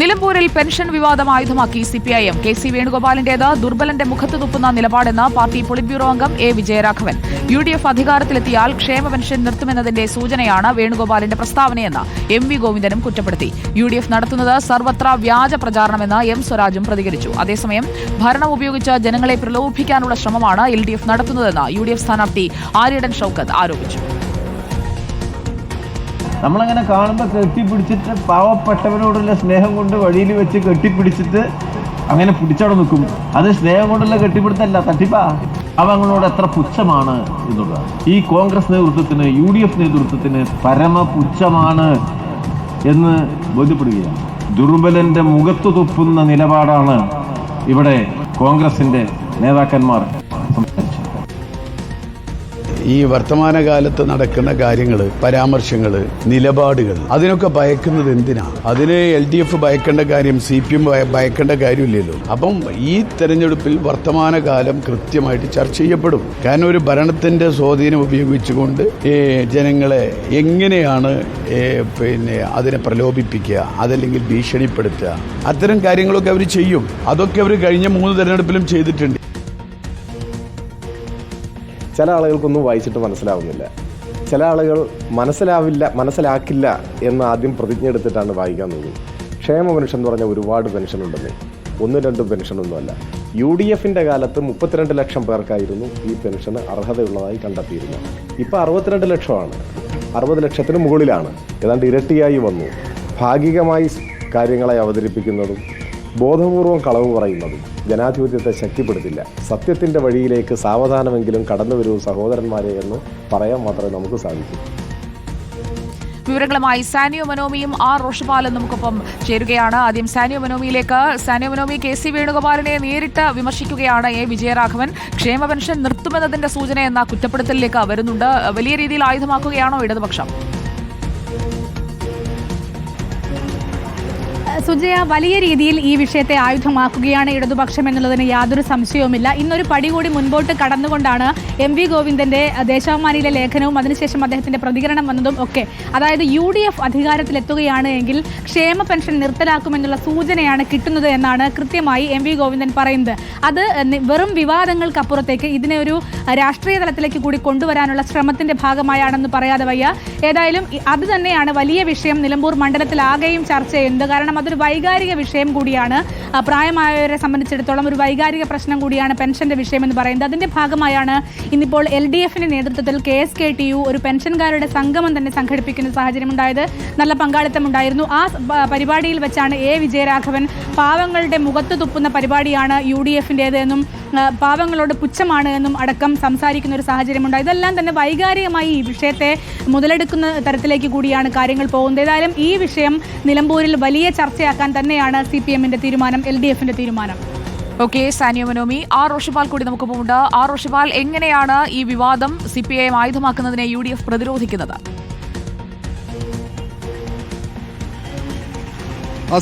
നിലമ്പൂരിൽ പെൻഷൻ വിവാദം ആയുധമാക്കി സിപിഐഎം. കെ സി വേണുഗോപാലിന്റേത് ദുർബലന്റെ മുഖത്ത് തുപ്പുന്ന നിലപാടെന്ന് പാർട്ടി പൊളിറ്റ് ബ്യൂറോ അംഗം A Vijayaraghavan. U D F അധികാരത്തിലെത്തിയാൽ ക്ഷേമ പെൻഷൻ നിർത്തുമെന്നതിന്റെ സൂചനയാണ് വേണുഗോപാലിന്റെ പ്രസ്താവനയെന്ന് എം വി ഗോവിന്ദനും കുറ്റപ്പെടുത്തി. യു ഡി എഫ് നടത്തുന്നത് സർവത്ര വ്യാജ പ്രചാരണമെന്ന് എം സ്വരാജും പ്രതികരിച്ചു. അതേസമയം ഭരണം ഉപയോഗിച്ച് ജനങ്ങളെ പ്രലോഭിപ്പിക്കാനുള്ള ശ്രമമാണ് എൽ ഡി എഫ് നടത്തുന്നതെന്ന് യു ഡി എഫ് സ്ഥാനാർത്ഥി ആര്യടൻ ഷൌക്കത്ത് ആരോപിച്ചു. നമ്മളങ്ങനെ കാണുമ്പോൾ കെട്ടിപ്പിടിച്ചിട്ട് പാവപ്പെട്ടവനോടുള്ള സ്നേഹം കൊണ്ട് വഴിയിൽ വെച്ച് കെട്ടിപ്പിടിച്ചിട്ട് അങ്ങനെ പിടിച്ചവിടെ നിൽക്കും. അത് സ്നേഹം കൊണ്ടുള്ള കെട്ടിപ്പിടുത്തല്ല തട്ടിപ്പാ. അവങ്ങളോട് എത്ര പുച്ഛമാണ് എന്നുള്ളത്. ഈ കോൺഗ്രസ് നേതൃത്വത്തിന് യു ഡി എഫ് നേതൃത്വത്തിന് പരമപുച്ഛമാണ് എന്ന് ബോധ്യപ്പെടുകയാണ്. ദുർബലന്റെ മുഖത്ത് തുപ്പുന്ന നിലപാടാണ് ഇവിടെ കോൺഗ്രസിന്റെ നേതാക്കന്മാർ. സംസാരിച്ചത് ഈ വർത്തമാനകാലത്ത് നടക്കുന്ന കാര്യങ്ങൾ പരാമർശങ്ങൾ നിലപാടുകൾ അതിനൊക്കെ ഭയക്കുന്നത് എന്തിനാ? അതിന് എൽ ഡി എഫ് ഭയക്കേണ്ട കാര്യം സി പി എം ഭയക്കേണ്ട കാര്യമില്ലല്ലോ. അപ്പം ഈ തെരഞ്ഞെടുപ്പിൽ വർത്തമാനകാലം കൃത്യമായിട്ട് ചർച്ച ചെയ്യപ്പെടും. കാരണം ഒരു ഭരണത്തിന്റെ സ്വാധീനം ഉപയോഗിച്ചുകൊണ്ട് ജനങ്ങളെ എങ്ങനെയാണ് പിന്നെ അതിനെ പ്രലോഭിപ്പിക്കുക അതല്ലെങ്കിൽ ഭീഷണിപ്പെടുത്തുക അത്തരം കാര്യങ്ങളൊക്കെ അവർ ചെയ്യും. അതൊക്കെ അവർ കഴിഞ്ഞ മൂന്ന് തെരഞ്ഞെടുപ്പിലും ചെയ്തിട്ടുണ്ട്. ചില ആളുകൾക്കൊന്നും വായിച്ചിട്ട് മനസ്സിലാവുന്നില്ല. ചില ആളുകൾ മനസ്സിലാവില്ല മനസ്സിലാക്കില്ല എന്ന് ആദ്യം പ്രതിജ്ഞ എടുത്തിട്ടാണ് വായിക്കാൻ തോന്നുന്നത് ക്ഷേമ പെൻഷൻ എന്ന് പറഞ്ഞാൽ ഒരുപാട് പെൻഷൻ ഉണ്ടെന്നേ. ഒന്നും രണ്ടും പെൻഷനൊന്നുമല്ല. യു ഡി എഫിന്റെ കാലത്ത് മുപ്പത്തിരണ്ട് ലക്ഷം പേർക്കായിരുന്നു ഈ പെൻഷന് അർഹതയുള്ളതായി കണ്ടെത്തിയിരുന്നത്. ഇപ്പോൾ അറുപത്തിരണ്ട് ലക്ഷമാണ്. അറുപത് ലക്ഷത്തിന് മുകളിലാണ്. ഏതാണ്ട് ഇരട്ടിയായി വന്നു. ഭാഗികമായി കാര്യങ്ങളെ അവതരിപ്പിക്കുന്നതും ബോധപൂർവം കളവ് പറയുന്നതും ജനാധിപത്യത്തെ ശക്തിപ്പെടുത്തില്ല. സത്യത്തിന്റെ വഴിയിലേക്ക് സാവധാനമെങ്കിലും കടന്നു വരൂ സഹോദരന്മാരെ എന്ന് പറയാൻ മാത്രമേ നമുക്ക് സാധിക്കൂ. വിവരങ്ങളുമായി സാനിയോ മനോമിയും ആർ റോഷപാലും നമുക്കൊപ്പം ചേരുകയാണ്. ആദ്യം സാനിയോ മനോമിയിലേക്ക്. സാനിയോ മനോമി കെ സി വേണുഗോപാലിനെ നേരിട്ട് വിമർശിക്കുകയാണ് എ വിജയരാഘവൻ. ക്ഷേമ പെൻഷൻ നിർത്തുമെന്നതിന്റെ സൂചന എന്ന കുറ്റപ്പെടുത്തലിലേക്ക് വരുന്നുണ്ട്. വലിയ രീതിയിൽ ആയുധമാക്കുകയാണോ ഇടതുപക്ഷം? സുജയ വലിയ രീതിയിൽ ഈ വിഷയത്തെ ആയുധമാക്കുകയാണ് ഇടതുപക്ഷം എന്നുള്ളതിന് യാതൊരു സംശയവുമില്ല. ഇന്നൊരു പടി കൂടി മുൻപോട്ട് കടന്നുകൊണ്ടാണ് എം വി ഗോവിന്ദന്റെ ദേശാഭിമാനിയിലെ ലേഖനവും അതിനുശേഷം അദ്ദേഹത്തിന്റെ പ്രതികരണം വന്നതും ഒക്കെ. അതായത് യു ഡി എഫ് അധികാരത്തിലെത്തുകയാണ് എങ്കിൽ ക്ഷേമ പെൻഷൻ നിർത്തലാക്കുമെന്നുള്ള സൂചനയാണ് കിട്ടുന്നത് എന്നാണ് കൃത്യമായി എം വി ഗോവിന്ദൻ പറയുന്നത്. അത് വെറും വിവാദങ്ങൾക്കപ്പുറത്തേക്ക് ഇതിനെ ഒരു രാഷ്ട്രീയ തലത്തിലേക്ക് കൂടി കൊണ്ടുവരാനുള്ള ശ്രമത്തിന്റെ ഭാഗമായാണെന്ന് പറയാതെ വയ്യ. ഏതായാലും അത് തന്നെയാണ് വലിയ വിഷയം നിലമ്പൂർ മണ്ഡലത്തിലാകെയും ചർച്ച ചെയ്യുന്നത്. കാരണം അതൊരു വൈകാരിക വിഷയം കൂടിയാണ്. പ്രായമായവരെ സംബന്ധിച്ചിടത്തോളം ഒരു വൈകാരിക പ്രശ്നം കൂടിയാണ് പെൻഷന്റെ വിഷയം എന്ന് പറയുന്നത്. അതിന്റെ ഭാഗമായാണ് ഇന്നിപ്പോൾ എൽ ഡി എഫിന്റെ നേതൃത്വത്തിൽ K S K T U ഒരു പെൻഷൻകാരുടെ സംഗമം തന്നെ സംഘടിപ്പിക്കുന്ന സാഹചര്യം ഉണ്ടായത്. നല്ല പങ്കാളിത്തം ഉണ്ടായിരുന്നു. ആ പരിപാടിയിൽ വെച്ചാണ് എ വിജയരാഘവൻ പാവങ്ങളുടെ മുഖത്ത് തുപ്പുന്ന പരിപാടിയാണ് യു ഡി എഫിന്റേത് എന്നും പാവങ്ങളോട് പുച്ഛമാണ് എന്നും അടക്കം സംസാരിക്കുന്ന ഒരു സാഹചര്യം ഉണ്ടായി. ഇതെല്ലാം തന്നെ വൈകാരികമായി ഈ വിഷയത്തെ മുതലെടുക്കുന്ന തരത്തിലേക്ക് കൂടിയാണ് കാര്യങ്ങൾ പോകുന്നത്. ഏതായാലും ഈ വിഷയം നിലമ്പൂരിൽ വലിയ ചർച്ചയാക്കാൻ തന്നെയാണ് സി പി എമ്മിന്റെ തീരുമാനം എൽ ഡി എഫിന്റെ തീരുമാനം. ഓക്കെ സാനിയ മനോമി ആർ റോഷിപാൽ കൂടി നമുക്കൊപ്പമുണ്ട് ആർ റോഷിപാൽ എങ്ങനെയാണ് ഈ വിവാദം സി പി ഐ എം ആയുധമാക്കുന്നതിനെ യു ഡി എഫ് പ്രതിരോധിക്കുന്നത്?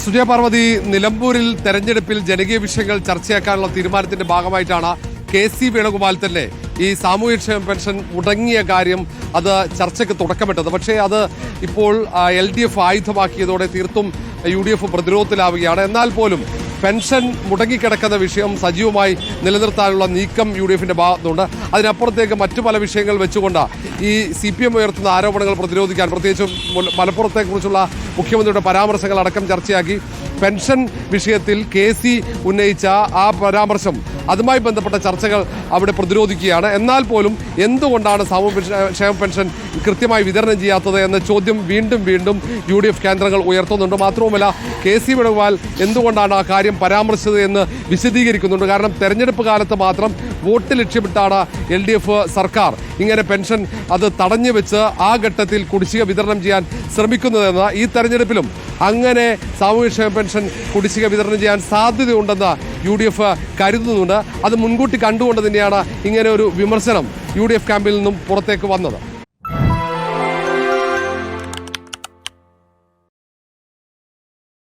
സുജയ പാർവതി നിലമ്പൂരിൽ തെരഞ്ഞെടുപ്പിൽ ജനകീയ വിഷയങ്ങൾ ചർച്ചയാക്കാനുള്ള തീരുമാനത്തിന്റെ ഭാഗമായിട്ടാണ് കെ സി വേണുഗോപാൽ തന്നെ ഈ സാമൂഹ്യക്ഷേമ പെൻഷൻ മുടങ്ങിയ കാര്യം അത് ചർച്ചയ്ക്ക് തുടക്കമിട്ടത്. പക്ഷേ അത് ഇപ്പോൾ എൽ ഡി എഫ് ആയുധമാക്കിയതോടെ തീർത്തും യു ഡി എഫ് പ്രതിരോധത്തിലാവുകയാണ്. എന്നാൽ പോലും പെൻഷൻ മുടങ്ങിക്കിടക്കുന്ന വിഷയം സജീവമായി നിലനിർത്താനുള്ള നീക്കം യു ഡി എഫിന്റെ ഭാഗത്തുണ്ട്. അതിനപ്പുറത്തേക്ക് മറ്റു പല വിഷയങ്ങൾ വെച്ചുകൊണ്ട് ഈ സി പി എം ഉയർത്തുന്ന ആരോപണങ്ങൾ പ്രതിരോധിക്കാൻ പ്രത്യേകിച്ചും മലപ്പുറത്തെക്കുറിച്ചുള്ള മുഖ്യമന്ത്രിയുടെ പരാമർശങ്ങൾ അടക്കം ചർച്ചയാക്കി. പെൻഷൻ വിഷയത്തിൽ കെ സി ഉന്നയിച്ച ആ പരാമർശം അതുമായി ബന്ധപ്പെട്ട ചർച്ചകൾ അവിടെ പ്രതിരോധിക്കുകയാണ്. എന്നാൽ പോലും എന്തുകൊണ്ടാണ് സാമൂഹ്യ ക്ഷേമ പെൻഷൻ കൃത്യമായി വിതരണം ചെയ്യാത്തത് എന്ന ചോദ്യം വീണ്ടും വീണ്ടും യു കേന്ദ്രങ്ങൾ ഉയർത്തുന്നുണ്ട്. മാത്രവുമല്ല കെ സി വേണുഗോപാൽ എന്തുകൊണ്ടാണ് ആ കാര്യം പരാമർശിച്ചത് എന്ന് വിശദീകരിക്കുന്നുണ്ട്. കാരണം തെരഞ്ഞെടുപ്പ് കാലത്ത് മാത്രം വോട്ട് ലക്ഷ്യമിട്ടാണ് എൽ ഡി എഫ് സർക്കാർ ഇങ്ങനെ പെൻഷൻ അത് തടഞ്ഞു വെച്ച് ആ ഘട്ടത്തിൽ കുടിശ്ശിക വിതരണം ചെയ്യാൻ ശ്രമിക്കുന്നതെന്ന് ഈ തെരഞ്ഞെടുപ്പിലും അങ്ങനെ സാമൂഹ്യക്ഷേമ പെൻഷൻ കുടിശ്ശിക വിതരണം ചെയ്യാൻ സാധ്യതയുണ്ടെന്ന് യു ഡി എഫ് കരുതുന്നുണ്ട്. അത് മുൻകൂട്ടി കണ്ടുകൊണ്ട് തന്നെയാണ് ഇങ്ങനെ ഒരു വിമർശനം യു ഡി എഫ് ക്യാമ്പിൽ നിന്നും പുറത്തേക്ക് വന്നത്.